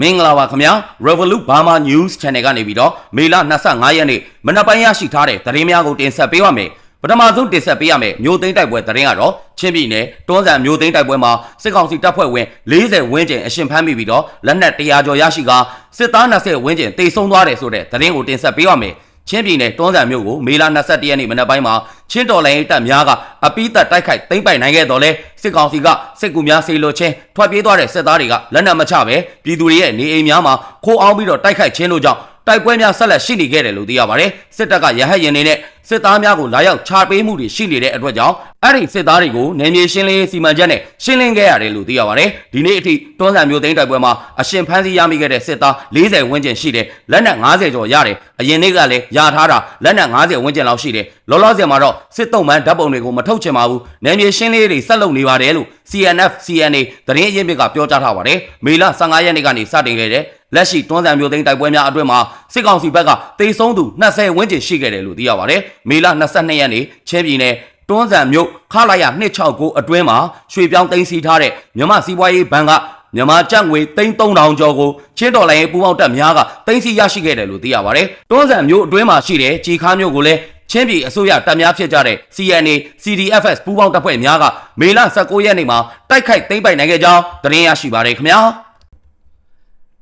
မင်္ဂလာပါခင်ဗျာ Revolut Burma News Channel ကနေပြီးတော့မေလ25ရက်နေ့မနက်ပိုင်းရရှိထားတဲ့သတင်းများကိုတင်ဆက်ပေးပါမယ်ပထမဆုံးတင်ဆက်ပေးရမယ်မျိုးသိန်းတိုက်ပွဲသတင်းကတော့ချင်းပြည်နယ်တွန်းဆန်မျိုးသိန်းတိုက်ပွဲမှာစစ်ကောင်စီတပ်ဖွဲ့ဝင်40ဝန်းကျင်အရှင်ဖမ်းမိပြီးတော့လက်နက်100ကျော်ရရှိကစစ်သား20ဝန်းကျင်တိတ်ဆုံးသွားတယ်ဆိုတဲ့သတင်းကိုတင်ဆက်ပေးပါမယ် ချင်းပြည်နယ်တွန်းဆန်မြို့ကိုမေလ22ရက်နေ့မနက်ပိုင်းမှာချင်းတော်လိုင်းတပ်များကအပိသက်တိုက်ခိုက်သိမ်းပိုက်နိုင်ခဲ့တော်လဲစစ်ကောင်စီကစစ်ကူများဆေးလွှတ်ချင်းထွက်ပြေးသွားတဲ့စစ်သားတွေကလက်နက်မချပဲပြည်သူတွေရဲ့နေအိမ်များမှာခိုးအောင်ပြီးတော့တိုက်ခိုက်ခြင်းတို့ကြောင့် တိုက်ပွဲများဆက်လက်ရှိနေခဲ့တယ်လို့သိရပါတယ်စစ်တပ်ကရဟတ်ရင်တွေနဲ့စစ်သားများကိုလာရောက်ချပေးမှုတွေရှိနေတဲ့အတွက်ကြောင့်အဲ့ဒီစစ်သားတွေကိုနယ်မြေရှင်းလင်းရေးစီမံချက်နဲ့ရှင်းလင်းခဲ့ရတယ်လို့သိရပါတယ်ဒီနေ့အထိတွန်းဆန်မျိုးသိန်းတိုက်ပွဲမှာအရှင်ဖမ်းဆီးရမိခဲ့တဲ့စစ်သား40ဝန်းကျင်ရှိတယ်လက်နက်90ကျော်ရတယ်အရင်နေ့ကလည်းရထားတာလက်နက်90ဝန်းကျင်လောက်ရှိတယ် လောလောဆယ်မှာတော့စစ်တုံးမှန်ဓာတ်ပုံတွေကိုမထုတ်ချင်ပါဘူးနယ်မြေရှင်းလင်းရေးတွေဆက်လုပ်နေပါတယ်လို့ CNF CNA သတင်းအရင်းမြစ်ကပြောကြားထားပါတယ်မေလ15ရက်နေ့ကနေစတင်ခဲ့တဲ့လက်ရှိတွန်းဆန်မျိုးသိန်းတိုက်ပွဲများအတွင်းမှာစစ်ကောင်စီဘက်ကတိတ်ဆုံးသူ20ဝန်းကျင်ရှိခဲ့တယ်လို့သိရပါတယ်မေလ22ရက်နေ့ချင်းပြည်နယ်တွန်းဆန်မြို့ခလာရ269အတွင်းမှာရွှေပြောင်းသိမ်းစီထားတဲ့မြမစီးပွားရေးဘဏ်ကမြန်မာကျပ်ငွေ3000ကျော်ကိုချင်းတော်လိုင်းရေးပူးပေါင်းတပ်များကသိမ်းဆီးရရှိခဲ့တယ်လို့သိရပါတယ်။တွန်းဆန်မြို့အတွင်းမှာရှိတဲ့ជីခါမြို့ကိုလည်း ချင်းပြည်အစိုးရတပ်များဖြစ်ကြတဲ့ CNA CDFS ပူးပေါင်းတပ်ဖွဲ့များကမေလ19ရက်နေ့မှာတိုက်ခိုက်သိမ်းပိုက်နိုင်ခဲ့ကြောင်းသတင်းရရှိပါတယ်ခင်ဗျာ။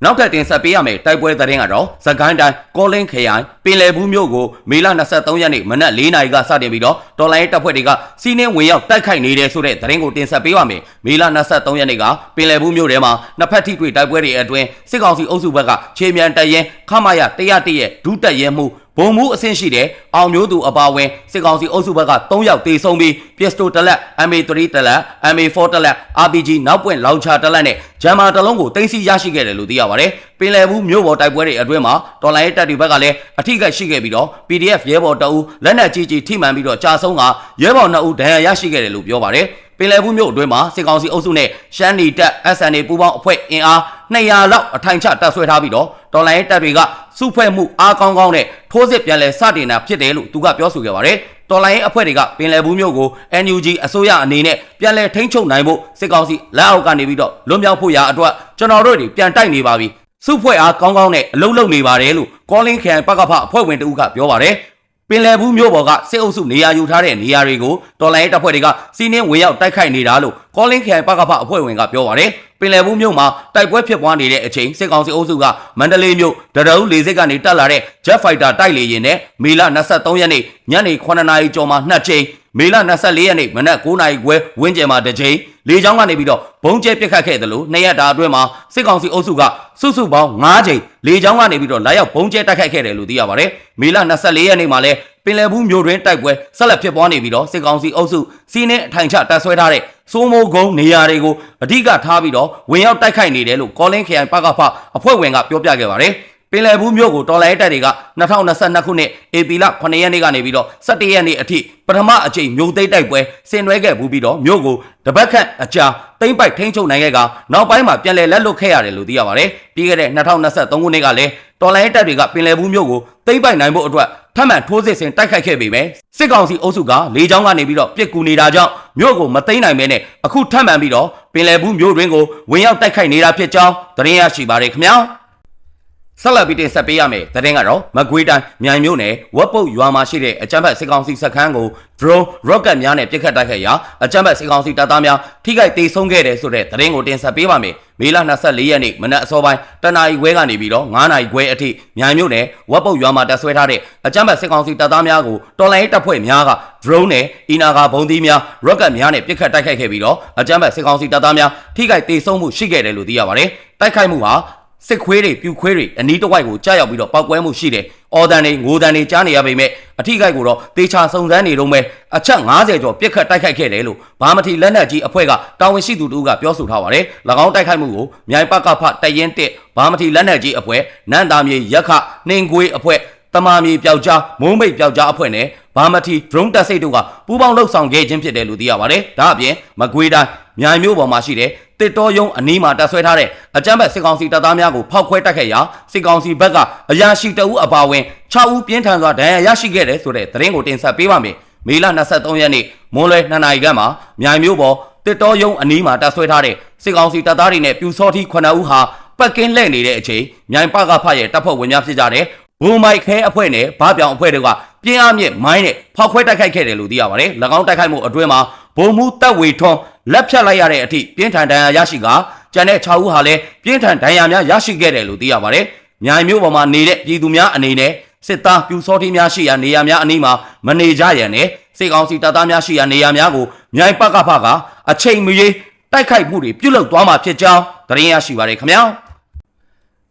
နောက်ထပ်တင်ဆက်ပေးရမယ့်တိုက်ပွဲသတင်းကတော့သကိုင်းတိုင်းကောလင်းခရိုင်ပင်လယ်ဘူးမြို့ကိုမေလ23ရက်နေ့မနက်4နာရီကစတင်ပြီးတော့တော်လိုင်းတပ်ဖွဲ့တွေကစီးနှင်းဝင်ရောက်တိုက်ခိုက်နေတယ်ဆိုတဲ့သတင်းကိုတင်ဆက်ပေးပါမယ်မေလ23ရက်နေ့ကပင်လယ်ဘူးမြို့ထဲမှာနှစ်ဖက်ထိတွေ့တိုက်ပွဲတွေအတွင်းစစ်ကောင်စီအုပ်စုဘက်ကခြေမြန်တပ်ရင်ခမရ101ရဲ့ဒုတက်ရဲမှု ဘုံမှုအဆင့်ရှိတဲ့အောင်မျိုးသူအပါဝင်စစ်ကောင်စီအုပ်စုဘက်က3ယောက်တေဆုံးပြီးပစ္စတိုတလက် MA3 တလက် MA4 တလက် RPG နောက်ပွင့်လောင်ချာတလက်နဲ့ဂျမ်မာတလုံးကိုတင်စီရရှိခဲ့တယ်လို့သိရပါတယ်။ပင်လယ်ဘူးမြို့ပေါ်တိုက်ပွဲတွေအတွင်းမှာတော်လိုင်းတပ်တွေဘက်ကလည်းအထိကိရှိခဲ့ပြီးတော့ PDF ရဲဘော်တအူလက်နက်ကြီးကြီးထိမှန်ပြီးတော့ကြာဆုံးကရဲဘော်2ဦးဒဏ်ရာရရှိခဲ့တယ်လို့ပြောပါတယ်။ပင်လယ်ဘူးမြို့အတွင်းမှာစစ်ကောင်စီအုပ်စုနဲ့ရှမ်းနီတပ် SNA ပူးပေါင်းအဖွဲ့အင်အား200လောက်အထိုင်ချတပ်ဆွဲထားပြီးတော့ တော်လိုင်းတပ်တွေကစုဖွဲ့မှုအားကောင်းကောင်းနဲ့ထိုးစစ်ပြန်လဲစတင်တာဖြစ်တယ်လို့သူကပြောဆိုခဲ့ပါတယ်။တော်လိုင်းအဖွဲ့တွေကပင်လယ်ဘူးမြို့ကို NUG အစိုးရအနေနဲ့ပြန်လဲထိန်းချုပ်နိုင်ဖို့စစ်ကောင်စီလက်အောက်ကနေပြီးတော့လွတ်မြောက်ဖို့ရာအတွက်ကျွန်တော်တို့တွေပြန်တိုက်နေပါပြီ။စုဖွဲ့အားကောင်းကောင်းနဲ့အလုံးလုံးနေပါတယ်လို့ကောလင်းခရိုင်ပကဖအဖွဲ့ဝင်တဦးကပြောပါတယ်။ ပင်လယ်ဘူးမြို့ပေါ်ကစစ်အုပ်စုနေရာယူထားတဲ့နေရာတွေကိုတော်လိုင်းတပ်ဖွဲ့တွေကစီးနှင်းဝင်ရောက်တိုက်ခိုက်နေတာလို့ကောလင်းခရိုင်ပကဖအဖွဲ့ဝင်ကပြောပါတယ်။ပင်လယ်ဘူးမြို့မှာတိုက်ပွဲဖြစ်ပွားနေတဲ့အချိန်စစ်ကောင်စီအုပ်စုကမန္တလေးမြို့ဒရအုပ်လေဆိပ်ကနေတက်လာတဲ့ Jet Fighter တိုက်လေယာဉ်နဲ့မေလ23ရက်နေ့ညနေ9:00နာရီကျော်မှာနှစ်ချိန် မေလ24ရက်နေ့မနက်9:00နာရီခွဲဝန်းကျင်မှာတစ်ချိန်လေကြောင်းကနေပြီးတော့ဘုံကျဲပစ်ခတ်ခဲ့တယ်လို့နှစ်ရက်တာအတွင်းမှာစစ်ကောင်စီအုပ်စုကစုစုပေါင်း9ချိန်လေကြောင်းကနေပြီးတော့လာရောက်ဘုံကျဲတိုက်ခိုက်ခဲ့တယ်လို့သိရပါတယ်။မေလ24ရက်နေ့မှာလည်းပင်လယ်ဘူးမြို့တွင်တိုက်ပွဲဆက်လက်ဖြစ်ပွားနေပြီးတော့စစ်ကောင်စီအုပ်စုစီးနှင်းအထိုင်ချတပ်ဆွဲထားတဲ့စိုးမိုးကုန်းနေရာတွေကိုအဓိကထားပြီးတော့ဝင်ရောက်တိုက်ခိုက်နေတယ်လို့ကောလင်းခရိုင်ပကဖအဖွဲ့ဝင်ကပြောပြခဲ့ပါတယ်။ ပင်လယ်ဘူးမြို့ကိုတော်လိုင်းတပ်တွေက2022ခုနှစ်ဧပြီလ9ရက်နေ့ကနေပြီးတော့17ရက်နေ့အထိပထမအကြိမ်မြို့သိမ်းတိုက်ပွဲဆင်နွှဲခဲ့ဘူးပြီးတော့မြို့ကိုတပတ်ခန့်အကြာသိမ်းပိုက်ထိန်းချုပ်နိုင်ခဲ့ကနောက်ပိုင်းမှာပြန်လည်လက်လွတ်ခဲ့ရတယ်လို့သိရပါတယ်။ပြီးခဲ့တဲ့2023ခုနှစ်ကလည်းတော်လိုင်းတပ်တွေကပင်လယ်ဘူးမြို့ကိုသိမ်းပိုက်နိုင်ဖို့အတွက်ထပ်မံထိုးစစ်ဆင်တိုက်ခိုက်ခဲ့ပေမယ့်စစ်ကောင်စီအုပ်စုကလေကြောင်းကနေပြီးတော့ပြစ်ကူနေတာကြောင့်မြို့ကိုမသိမ်းနိုင်မဲနဲ့အခုထပ်မံပြီးတော့ပင်လယ်ဘူးမြို့တွင်ကိုဝင်ရောက်တိုက်ခိုက်နေတာဖြစ်ကြောင်းသတင်းရရှိပါတယ်ခင်ဗျာ။ ဆက်လက်ပြီးတင်ဆက်ပေးရမယ်တဲ့တင်ကတော့မကွေးတိုင်းမြိုင်မြို့နယ်ဝက်ပုတ်ရွာမှာရှိတဲ့အကြမ်းဖက်စစ်ကောင်စီစခန်းကို drone rocket များနဲ့ပစ်ခတ်တိုက်ခိုက်ရာအကြမ်းဖက်စစ်ကောင်စီတပ်သားများထိခိုက်ဒေဆုံးခဲ့တယ်ဆိုတဲ့တဲ့တင်ကိုတင်ဆက်ပေးပါမယ်မေလ24ရက်နေ့မနက်အစောပိုင်းတနာရီခွဲကနေပြီးတော့9နာရီခွဲအထိမြိုင်မြို့နယ်ဝက်ပုတ်ရွာမှာတပ်ဆွဲထားတဲ့အကြမ်းဖက်စစ်ကောင်စီတပ်သားများကိုတော်လိုင်းတပ်ဖွဲ့များက drone နဲ့အီနာဂါဘုံသီးများ rocket များနဲ့ပစ်ခတ်တိုက်ခိုက်ခဲ့ပြီးတော့အကြမ်းဖက်စစ်ကောင်စီတပ်သားများထိခိုက်ဒေဆုံးမှုရှိခဲ့တယ်လို့သိရပါတယ်တိုက်ခိုက်မှုဟာ စစ်ခွေးတွေပြူခွေးတွေအနီးတစ်ဝိုက်ကိုကြားရောက်ပြီးတော့ပောက်ကွဲမှုရှိတယ်။အော်တန်တွေငိုတန်တွေကြားနေရပေမဲ့အထိခိုက်ကိုတော့တေချာစုံစမ်းနေတော့မဲ့အချက်90ကျော်ပြစ်ခတ်တိုက်ခိုက်ခဲ့တယ်လို့ဘာမထီလက်နက်ကြီးအဖွဲ့ကတာဝန်ရှိသူတို့ကပြောဆိုထားပါတယ်။၎င်းတိုက်ခိုက်မှုကိုမြိုင်ပကဖတရင်တက်ဘာမထီလက်နက်ကြီးအဖွဲ့နန္တာမြေရက်ခနှင်းကွေးအဖွဲ့တမာမြေပျောက်ကြားမုံမိတ်ပျောက်ကြားအဖွဲ့နဲ့ဘာမထီ drone တက်စိတ်တို့ကပူးပေါင်းလှုပ်ဆောင်ခဲ့ခြင်းဖြစ်တယ်လို့သိရပါတယ်။ဒါအပြင်မကွေးတိုင်းမြိုင်မြို့ပေါ်မှာရှိတဲ့ တစ်တော်ယုံအနီးမှာတပ်ဆွဲထားတဲ့အကြမ်းဖက်စစ်ကောင်စီတပ်သားများကိုဖောက်ခွဲတိုက်ခိုက်ရာစစ်ကောင်စီဘက်ကအရာရှိတအုပ်အပါဝင်6ဦးပြင်းထန်စွာဒဏ်ရာရရှိခဲ့တယ်ဆိုတဲ့သတင်းကိုတင်ဆက်ပေးပါမယ်။မေလ23ရက်နေ့မွန်းလွဲ2နာရီခန့်မှာမြိုင်မြို့ပေါ်တစ်တော်ယုံအနီးမှာတပ်ဆွဲထားတဲ့စစ်ကောင်စီတပ်သားတွေနဲ့ပြူစောထီ9ဦးဟာပတ်ကင်းလှည့်နေတဲ့အချိန်မြိုင်ပကဖရဲ့တပ်ဖွဲ့ဝင်များဖြစ်ကြတဲ့ဘူမိုက်ခဲအဖွဲ့နဲ့ဘားပြောင်အဖွဲ့တို့က ပြင်းအားမြင့်မိုင်းနဲ့ဖောက်ခွဲတိုက်ခိုက်ခဲ့တယ်လို့သိရပါတယ်။၎င်းတိုက်ခိုက်မှုအတွင်းမှာဘုံမှုတပ်ဝေထွန်းလက်ဖြတ်လိုက်ရတဲ့အထိပြင်းထန်ဒဏ်ရာရရှိကကျန်တဲ့6ဦးဟာလည်းပြင်းထန်ဒဏ်ရာများရရှိခဲ့တယ်လို့သိရပါတယ်။မြိုင်မျိုးပေါ်မှာနေတဲ့ပြည်သူများအနေနဲ့စစ်သားပြူစောတိများရှိရာနေရာများအနီးမှာမနေကြရန်နဲ့စစ်ကောင်စီတပ်သားများရှိရာနေရာများကိုမြိုင်ပကဖကအချိန်မရွေးတိုက်ခိုက်မှုတွေပြုလုပ်သွားမှာဖြစ်ကြောင်းသတင်းရရှိပါရခင်ဗျာ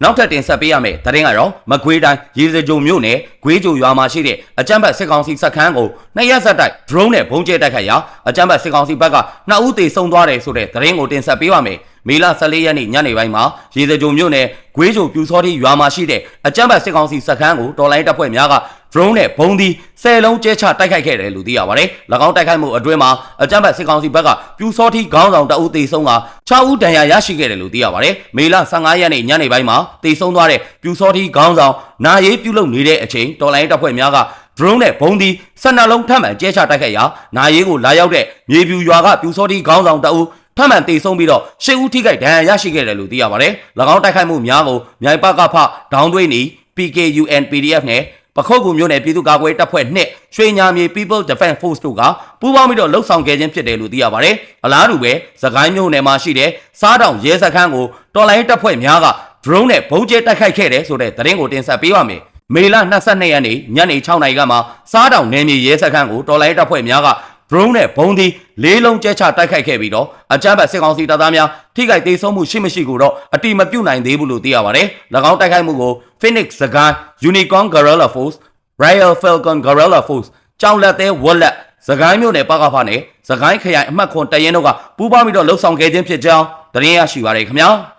နောက်ထပ်တင်ဆက်ပေးရမယ့်သတင်းကတော့မကွေးတိုင်းရေစကြုံမြို့နယ်ဂွေးကြိုရွာမှာရှိတဲ့အကြမ်းဖက်စစ်ကောင်စီစခန်းကိုနှစ်ရက်ဆက်တိုက် drone နဲ့ဘုံကျဲတိုက်ခိုက်ရာအကြမ်းဖက်စစ်ကောင်စီဘက်ကနှစ်ဦးသေဆုံးသွားတယ်ဆိုတဲ့သတင်းကိုတင်ဆက်ပေးပါမယ် မေလ14ရက်နေ့ညနေပိုင်းမှာရေစကြုံမြို့နယ်ဂွေးကြိုပြူစောတိရွာမှာရှိတဲ့အကြမ်းဖက်စစ်ကောင်စီစခန်းကိုတော်လိုင်းတပ်ဖွဲ့များက drone နဲ့ဘုံဒီ၁၀လုံးကျဲချတိုက်ခိုက်ခဲ့တယ်လို့သိရပါတယ်။၎င်းတိုက်ခိုက်မှုအတွင်းမှာအကြမ်းဖက်စစ်ကောင်စီဘက်ကပြူစောတိခေါင်းဆောင်တအုပ်သေဆုံးက6ဦးဒဏ်ရာရရှိခဲ့တယ်လို့သိရပါတယ်။မေလ15ရက်နေ့ညနေပိုင်းမှာသေဆုံးသွားတဲ့ပြူစောတိခေါင်းဆောင်နာရေးပြုလုပ်နေတဲ့အချိန်တော်လိုင်းတပ်ဖွဲ့များက drone နဲ့ဘုံဒီ12လုံးထပ်မံကျဲချတိုက်ခိုက်ရာနာရေးကိုလာရောက်တဲ့မြေပြူရွာကပြူစောတိခေါင်းဆောင်တအုပ် ထပ်မံတေဆုံးပြီးတော့ရှစ်ဦးထိခိုက်ဒဏ်ရာရရှိခဲ့တယ်လို့သိရပါတယ်။၎င်းတိုက်ခိုက်မှုများကိုမြိုင်ပကဖဒေါင်းသွေးနီ PKUN PDF နဲ့ပခုတ်ကူမျိုးနယ်ပြည်သူ့ကာကွယ်တပ်ဖွဲ့နှစ်ရွှေညာမြေ People Defense Force တို့ကပူးပေါင်းပြီးတော့လှုပ်ဆောင်ခဲ့ခြင်းဖြစ်တယ်လို့သိရပါတယ်။အလားတူပဲသခိုင်းမျိုးနယ်မှာရှိတဲ့စားတောင်ရဲစခန်းကိုတော်လိုင်းတပ်ဖွဲ့များက drone နဲ့ဘုံကျဲတိုက်ခိုက်ခဲ့တယ်ဆိုတဲ့သတင်းကိုတင်ဆက်ပေးပါမယ်။မေလ22ရက်နေ့ညနေ6နာရီကမှစားတောင်နယ်မြေရဲစခန်းကိုတော်လိုင်းတပ်ဖွဲ့များက drone နဲ့ဘုံဒီလေးလုံးကျဲချတိုက်ခိုက်ခဲ့ပြီးတော့အကြမ်းဖက်စစ်ကောင်စီတပ်သားများထိခိုက်ဒေဆုံးမှုရှိမရှိကိုတော့အတိမပြုတ်နိုင်သေးဘူးလို့သိရပါတယ်။၎င်းတိုက်ခိုက်မှုကို Phoenix စကန် Unicorn Guerrilla Force Royal Falcon Guerrilla Force ကြောင်လက်သေးဝက်လက်စကိုင်းမြို့နယ်ပကဖနဲ့စကိုင်းခရိုင်အမှတ်ခွန်တရင်တို့ကပူးပေါင်းပြီးတော့လှုပ်ဆောင်ခဲ့ခြင်းဖြစ်ကြောင်းသတင်းရရှိပါရခင်ဗျာ။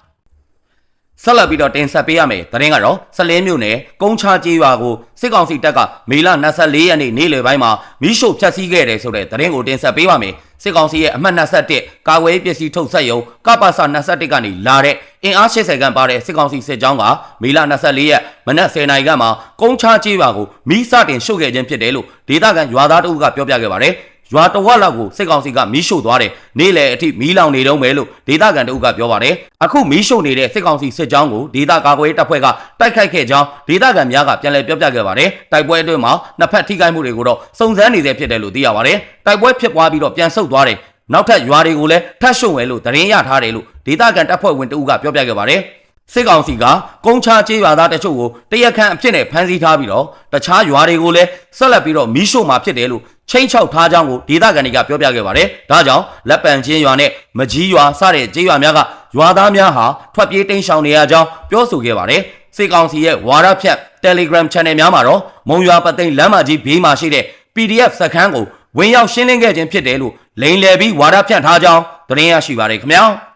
ဆက်လက်ပြီးတော့တင်ဆက်ပေးရမယ်။သတင်းကတော့စလင်းမြို့နယ်ကုန်းချကျေးရွာကိုစစ်ကောင်စီတပ်ကမေလ24ရက်နေ့နေ့လယ်ပိုင်းမှာမိရှို့ဖျက်ဆီးခဲ့တယ်ဆိုတဲ့သတင်းကိုတင်ဆက်ပေးပါမယ်။စစ်ကောင်စီရဲ့အမှတ်21ကာကွယ်ပစ္စည်းထုတ်ဆက်ရုံကပ္ပစ21ကနေလာတဲ့အင်အား80ခန့်ပါတဲ့စစ်ကောင်စီစစ်ကြောင်းကမေလ24ရက်မနက်10:00နာရီကမှကုန်းချကျေးရွာကိုမိစတင်ရှုပ်ခဲ့ခြင်းဖြစ်တယ်လို့ဒေသခံရွာသားတို့ကပြောပြခဲ့ပါတယ်။ ရွာတဝက်လောက်ကိုစစ်ကောင်စီကမီးရှို့သွားတယ်။နေ့လယ်အထိမီးလောင်နေတော့မယ်လို့ဒေသခံတို့ကပြောပါတယ်။အခုမီးရှို့နေတဲ့စစ်ကောင်စီစစ်ကြောင်းကိုဒေသကာကွယ်တပ်ဖွဲ့ကတိုက်ခိုက်ခဲ့ကြောင်းဒေသခံများကပြန်လည်ပြောပြခဲ့ပါတယ်။တိုက်ပွဲအတွင်းမှာနှစ်ဖက်ထိခိုက်မှုတွေကိုတော့စုံစမ်းနေသေးဖြစ်တယ်လို့သိရပါတယ်။တိုက်ပွဲဖြစ်ပွားပြီးတော့ပြန်ဆုတ်သွားတယ်။နောက်ထပ်ရွာတွေကိုလည်းထပ်ရှုံဝဲလို့သတင်းရထားတယ်လို့ဒေသခံတပ်ဖွဲ့ဝင်တဦးကပြောပြခဲ့ပါတယ်။ စစ်ကောင်စီကကုန်းချကျေးရွာသားတချို့ကိုတရက်ခန့်အဖြစ်နဲ့ဖမ်းဆီးထားပြီးတော့တခြားရွာတွေကိုလည်းဆက်လက်ပြီးတော့မီးရှို့မှာဖြစ်တယ်လို့ချင်းချောက်ထားကြောင်းကိုဒေသခံတွေကပြောပြခဲ့ပါတယ်။ဒါကြောင့်လက်ပံချင်းရွာနဲ့မကြီးရွာစတဲ့ကျေးရွာများကရွာသားများဟာထွက်ပြေးတိမ်းရှောင်နေရကြောင်းပြောဆိုခဲ့ပါတယ်။စစ်ကောင်စီရဲ့ဝါရဖြတ် Telegram Channel များမှာတော့မုံရွာပသိမ်လမ်းမကြီးဘေးမှာရှိတဲ့ PDF စခန်းကိုဝင်ရောက်ရှင်းလင်းခဲ့ခြင်းဖြစ်တယ်လို့လိန်လယ်ပြီးဝါဒဖြန့်ထားကြောင်းသတင်းရရှိပါရခင်ဗျာ။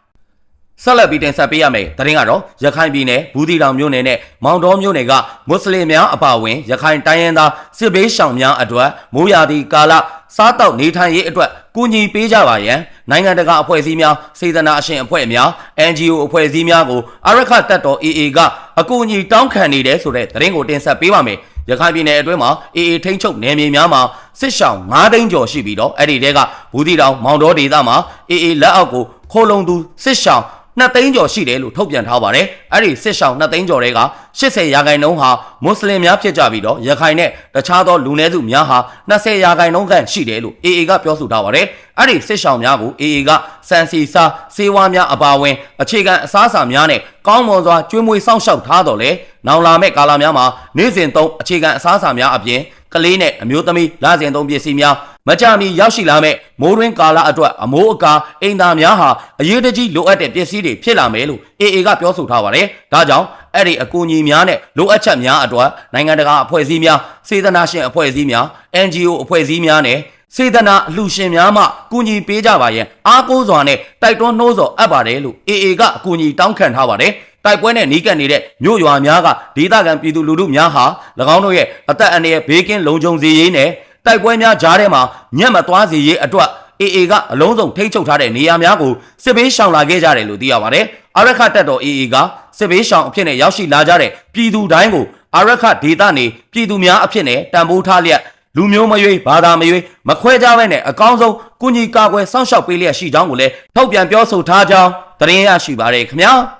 ဆက်လက်ပြီးတင်ဆက်ပေးရမယ်တရင်ကတော့ရခိုင်ပြည်နယ်ဘူးတီတောင်မြို့နယ်နဲ့မောင်တော်မြို့နယ်ကမွတ်စလင်များအပါအဝင်ရခိုင်တိုင်းရင်းသားစစ်ဘေးရှောင်များအတွက်မိုးရာသီကာလစားတောက်နေထိုင်ရေးအတွက်ကူညီပေးကြပါရန်နိုင်ငံတကာအဖွဲ့အစည်းများစေတနာရှင်အဖွဲ့များ NGO အဖွဲ့အစည်းများကိုအရခတပ်တော် AA ကအကူအညီတောင်းခံနေတယ်ဆိုတဲ့သတင်းကိုတင်ဆက်ပေးပါမယ်ရခိုင်ပြည်နယ်အတွင်းမှာ AA ထိန်းချုပ်နယ်မြေများမှာစစ်ရှောင်9သိန်းကျော်ရှိပြီးတော့အဲ့ဒီတဲကဘူးတီတောင်မောင်တော်ဒေသမှာ AA လက်အောက်ကိုခိုးလုံသူစစ်ရှောင် နှစ်သိန်းကျော်ရှိတယ်လို့ထုတ်ပြန်ထားပါတယ်။အဲ့ဒီစစ်ရှောင်းနှစ်သိန်းကျော်တွေက80ရာခိုင်နှုန်းဟာမွတ်စလင်များဖြစ်ကြပြီးတော့ရခိုင်နဲ့တခြားသောလူနည်းစုများဟာ20ရာခိုင်နှုန်းခန့်ရှိတယ်လို့ AA ကပြောဆိုထားပါတယ်။အဲ့ဒီစစ်ရှောင်းများကို AA ကစံစီစာစေဝါများအပါအဝင်အခြေခံအစားအစာများနဲ့ကောင်းမွန်စွာကျွေးမွေးစောင့်ရှောက်ထားတော်လဲနောင်လာမဲ့ကာလများမှာနေ့စဉ်သုံးအခြေခံအစားအစာများအပြင်ကလေးနဲ့အမျိုးသမီးလစဉ်သုံးပစ္စည်းများ မကြမီရောက်ရှိလာမဲ့မိုးတွင်းကာလအတွက်အမိုးအကာအိမ်သာများဟာအရေးတကြီးလိုအပ်တဲ့ပစ္စည်းတွေဖြစ်လာမယ်လို့ AA ကပြောဆိုထားပါတယ်။ဒါကြောင့်အဲ့ဒီအကူအညီများနဲ့လိုအပ်ချက်များအတွက်နိုင်ငံတကာအဖွဲ့အစည်းများစေတနာရှင်အဖွဲ့အစည်းများ NGO အဖွဲ့အစည်းများနဲ့စေတနာအလှရှင်များမှကူညီပေးကြပါရဲ့အားကိုးစွာနဲ့တိုက်တွန်းနှိုးဆော်အပ်ပါတယ်လို့ AA ကအကူအညီတောင်းခံထားပါတယ်။တိုက်ပွဲနဲ့နီးကပ်နေတဲ့မြို့ရွာများကဒေသခံပြည်သူလူထုများဟာ၎င်းတို့ရဲ့အသက်အန္တရာယ်ဘေးကင်းလုံခြုံစေရေးနဲ့ တိုက်ပွဲများကြားထဲမှာညံ့မသွားစေရေးအတွက် AA ကအလုံးစုံထိန်းချုပ်ထားတဲ့နေရာများကိုစစ်ဘေးရှောင်လာခဲ့ကြတယ်လို့သိရပါတယ်။အာရခတပ်တော် AA ကစစ်ဘေးရှောင်အဖြစ်နဲ့ရောက်ရှိလာကြတဲ့ပြည်သူတိုင်းကိုအာရခဒေသနေပြည်သူများအဖြစ်နဲ့တံပိုးထားလျက်လူမျိုးမရွေးဘာသာမရွေးမခွဲခြားဘဲနဲ့အကောင်းဆုံးကုညီကာကွယ်စောင့်ရှောက်ပေးလျက်ရှိကြောင်းကိုလည်းထုတ်ပြန်ပြောဆိုထားကြောင်းသတင်းရရှိပါရခင်ဗျာ